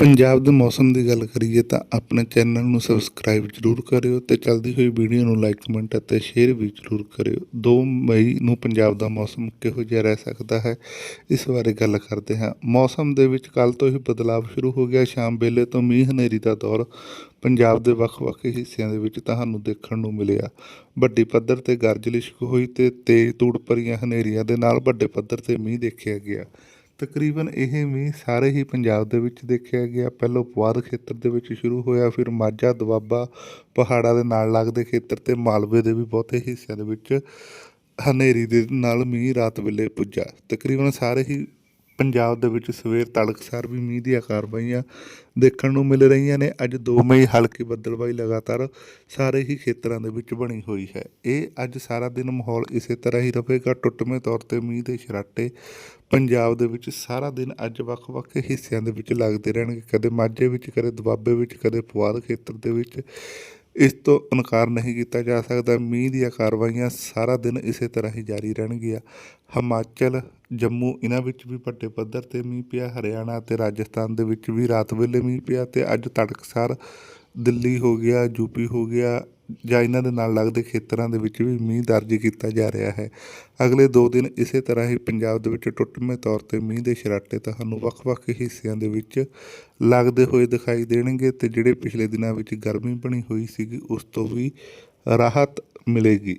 ਪੰਜਾਬ ਦੇ ਮੌਸਮ ਦੀ ਗੱਲ ਕਰੀਏ ਤਾਂ ਆਪਣੇ ਚੈਨਲ ਨੂੰ ਸਬਸਕ੍ਰਾਈਬ ਜ਼ਰੂਰ ਕਰਿਓ ਤੇ ਚੱਲਦੀ ਹੋਈ ਵੀਡੀਓ ਨੂੰ ਲਾਈਕ, ਕਮੈਂਟ ਅਤੇ ਸ਼ੇਅਰ ਵੀ ਜ਼ਰੂਰ ਕਰਿਓ। 2 ਮਈ ਨੂੰ ਪੰਜਾਬ ਦਾ ਮੌਸਮ ਕਿਹੋ ਜਿਹਾ ਰਹਿ ਸਕਦਾ ਹੈ? ਇਸ ਬਾਰੇ ਗੱਲ ਕਰਦੇ ਹਾਂ। ਮੌਸਮ ਦੇ ਵਿੱਚ ਕੱਲ ਤੋਂ ਹੀ ਬਦਲਾਅ ਸ਼ੁਰੂ ਹੋ ਗਿਆ। ਸ਼ਾਮ ਵੇਲੇ ਤੋਂ ਮੀਂਹ ਹਨੇਰੀ ਦਾ ਦੌਰ ਪੰਜਾਬ ਦੇ ਵੱਖ-ਵੱਖ ਹਿੱਸਿਆਂ ਦੇ ਵਿੱਚ ਤੁਹਾਨੂੰ ਦੇਖਣ ਨੂੰ ਮਿਲਿਆ। ਵੱਡੀ ਪੱਧਰ ਤੇ ਗਰਜ ਲਿਸ਼ਕ ਹੋਈ ਤੇ ਤੇਜ਼ ਧੂੜ ਭਰੀਆਂ ਹਨੇਰੀਆਂ ਦੇ ਨਾਲ ਵੱਡੇ ਪੱਧਰ ਤੇ ਮੀਂਹ ਦੇਖਿਆ ਗਿਆ। ਤਕਰੀਬਨ ਇਹ ਮੀਂਹ ਸਾਰੇ ਹੀ ਪੰਜਾਬ ਦੇ ਵਿੱਚ ਦੇਖਿਆ ਗਿਆ। ਪਹਿਲਾਂ ਪੁਆਧ ਖੇਤਰ ਦੇ ਵਿੱਚ ਸ਼ੁਰੂ ਹੋਇਆ, ਫਿਰ ਮਾਝਾ, ਦੁਆਬਾ, ਪਹਾੜਾਂ ਦੇ ਨਾਲ ਲੱਗਦੇ ਖੇਤਰ ਤੇ ਮਾਲਵੇ ਦੇ ਵੀ ਬਹੁਤੇ ਹਿੱਸਿਆਂ ਦੇ ਵਿੱਚ ਹਨੇਰੀ ਦੇ ਨਾਲ ਮੀਂਹ ਰਾਤ ਵੇਲੇ ਪੁੱਜਾ। ਤਕਰੀਬਨ ਸਾਰੇ ਹੀ ਪੰਜਾਬ ਦੇ ਵਿੱਚ ਸਵੇਰ ਤੜਕਸਾਰ ਵੀ ਮੀਂਹ ਦੀਆਂ ਕਾਰਵਾਈਆਂ ਦੇਖਣ ਨੂੰ ਮਿਲ ਰਹੀਆਂ ਨੇ। ਅੱਜ 2 ਮਈ ਹਲਕੀ ਬੱਦਲਬਾਈ ਲਗਾਤਾਰ ਸਾਰੇ ਹੀ ਖੇਤਰਾਂ ਦੇ ਵਿੱਚ ਬਣੀ ਹੋਈ ਹੈ। ਇਹ ਅੱਜ ਸਾਰਾ ਦਿਨ ਮਾਹੌਲ ਇਸੇ ਤਰ੍ਹਾਂ ਹੀ ਰਹੇਗਾ। ਟੁੱਟਵੇਂ ਤੌਰ ਤੇ ਮੀਂਹ ਦੇ ਛਰਾਟੇ ਪੰਜਾਬ ਦੇ ਵਿੱਚ ਸਾਰਾ ਦਿਨ ਅੱਜ ਵੱਖ-ਵੱਖ ਹਿੱਸਿਆਂ ਦੇ ਵਿੱਚ ਲੱਗਦੇ ਰਹਿਣਗੇ। ਕਦੇ ਮਾਝੇ ਵਿੱਚ, ਕਦੇ ਦੁਆਬੇ ਵਿੱਚ, ਕਦੇ ਪੁਆਧ ਖੇਤਰ ਦੇ ਵਿੱਚ। ਇਸ ਤੋਂ ਇਨਕਾਰ ਨਹੀਂ ਕੀਤਾ ਜਾ ਸਕਦਾ। ਮੀਂਹ ਦੀਆਂ ਕਾਰਵਾਈਆਂ ਸਾਰਾ ਦਿਨ ਇਸੇ ਤਰ੍ਹਾਂ ਹੀ ਜਾਰੀ ਰਹਿਣਗੀਆਂ। ਹਿਮਾਚਲ, ਜੰਮੂ ਇਹਨਾਂ ਵਿੱਚ ਵੀ ਵੱਡੇ ਪੱਧਰ ਤੇ ਮੀਂਹ ਪਿਆ, ਹਰਿਆਣਾ ਤੇ ਰਾਜਸਥਾਨ ਦੇ ਵਿੱਚ ਵੀ ਰਾਤ ਵੇਲੇ ਮੀਂਹ ਪਿਆ ਤੇ ਅੱਜ ਤੜਕਸਾਰ ਦਿੱਲੀ ਹੋ ਗਿਆ ਯੂਪੀ ਹੋ ਗਿਆ ਜਾਂ ਇਹਨਾਂ ਦੇ ਨਾਲ ਲੱਗਦੇ ਖੇਤਰਾਂ ਦੇ ਵਿੱਚ ਵੀ ਮੀਂਹ ਦਰਜ ਕੀਤਾ ਜਾ ਰਿਹਾ ਹੈ। ਅਗਲੇ 2 ਦਿਨ ਇਸੇ ਤਰ੍ਹਾਂ ਹੀ ਪੰਜਾਬ ਦੇ ਵਿੱਚ ਟੁੱਟਵੇਂ ਤੌਰ ਤੇ ਮੀਂਹ ਦੇ ਛਰਾਟੇ ਤੁਹਾਨੂੰ ਵੱਖ-ਵੱਖ ਹਿੱਸਿਆਂ ਦੇ ਵਿੱਚ ਲੱਗਦੇ ਹੋਏ ਦਿਖਾਈ ਦੇਣਗੇ ਤੇ ਜਿਹੜੇ ਪਿਛਲੇ ਦਿਨਾਂ ਵਿੱਚ ਗਰਮੀ ਬਣੀ ਹੋਈ ਸੀਗੀ, ਉਸ ਤੋਂ ਵੀ ਰਾਹਤ ਮਿਲੇਗੀ।